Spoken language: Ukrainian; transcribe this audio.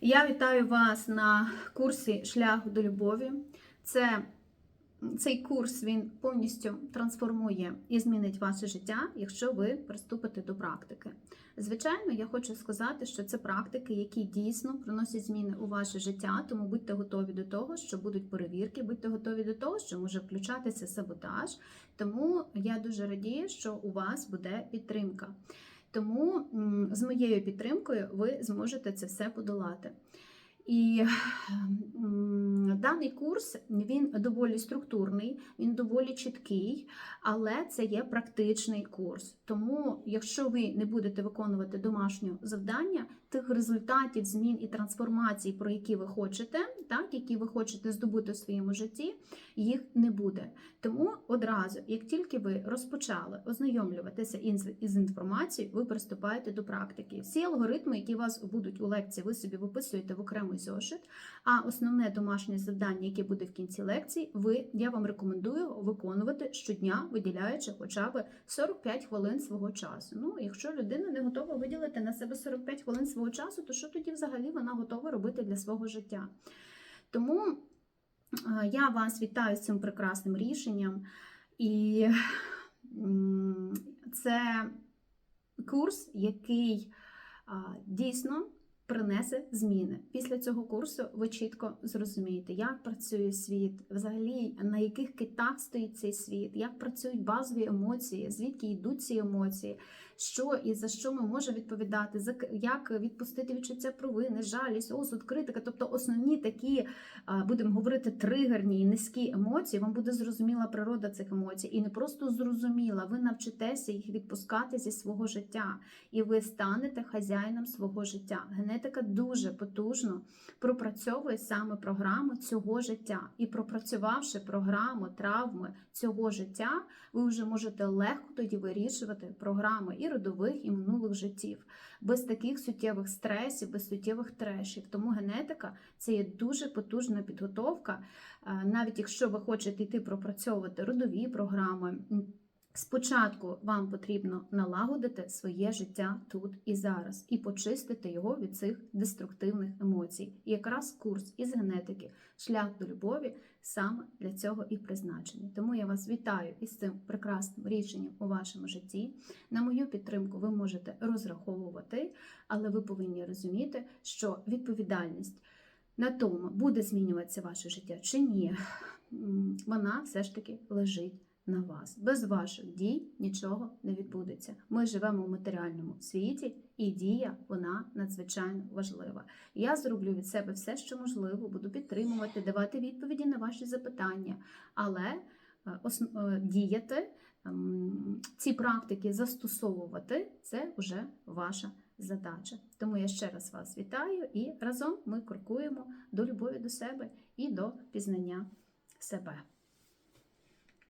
Я вітаю вас на курсі Шлях до любові. Це цей курс він повністю трансформує і змінить ваше життя, якщо ви приступите до практики. Звичайно, я хочу сказати, що це практики, які дійсно приносять зміни у ваше життя, тому будьте готові до того, що будуть перевірки, будьте готові до того, що може включатися саботаж. Тому я дуже радію, що у вас буде підтримка. Тому з моєю підтримкою ви зможете це все подолати. І м, даний курс він доволі структурний, він доволі чіткий, але це є практичний курс. Тому, якщо ви не будете виконувати домашнє завдання, тих результатів, змін і трансформацій, про які ви хочете, так, які ви хочете здобути в своєму житті, їх не буде. Тому одразу, як тільки ви розпочали ознайомлюватися із інформацією, ви приступаєте до практики. Всі алгоритми, які у вас будуть у лекції, ви собі виписуєте в окремий зошит. А основне домашнє завдання, яке буде в кінці лекції, ви я вам рекомендую виконувати щодня, виділяючи хоча б 45 хвилин свого часу. Ну, якщо людина не готова виділити на себе 45 хвилин свого часу, то що тоді взагалі вона готова робити для свого життя? Тому е, я вас вітаю з цим прекрасним рішенням. І це курс, який дійсно принесе зміни. Після цього курсу ви чітко зрозумієте, як працює світ, взагалі на яких китах стоїть цей світ, як працюють базові емоції, звідки йдуть ці емоції, що і за що ми можемо відповідати, як відпустити відчуття провини, жалість, осуд, критика. Тобто основні такі, будемо говорити, тригерні і низькі емоції, вам буде зрозуміла природа цих емоцій. І не просто зрозуміла, ви навчитеся їх відпускати зі свого життя, і ви станете хазяїном свого життя. Генетика дуже потужно пропрацьовує саме програму цього життя. І пропрацювавши програму травми цього життя, ви вже можете легко тоді вирішувати програми і родових, і минулих життів, без таких суттєвих стресів, без суттєвих трешів. Тому генетика це є дуже потужна підготовка. Е, Навіть якщо ви хочете йти пропрацьовувати родові програми. Спочатку вам потрібно налагодити своє життя тут і зараз і почистити його від цих деструктивних емоцій. І якраз курс із генетики, шлях до любові саме для цього і призначений. Тому я вас вітаю із цим прекрасним рішенням у вашому житті. На мою підтримку ви можете розраховувати, але ви повинні розуміти, що відповідальність на тому, буде змінюватися ваше життя чи ні, вона все ж таки лежить на вас. Без ваших дій нічого не відбудеться. Ми живемо в матеріальному світі, і дія вона надзвичайно важлива. Я зроблю від себе все, що можливо, буду підтримувати, давати відповіді на ваші запитання, але е, е, діяти, ем, ці практики застосовувати це вже ваша задача. Тому я ще раз вас вітаю і разом ми крокуємо до любові до себе і до пізнання себе.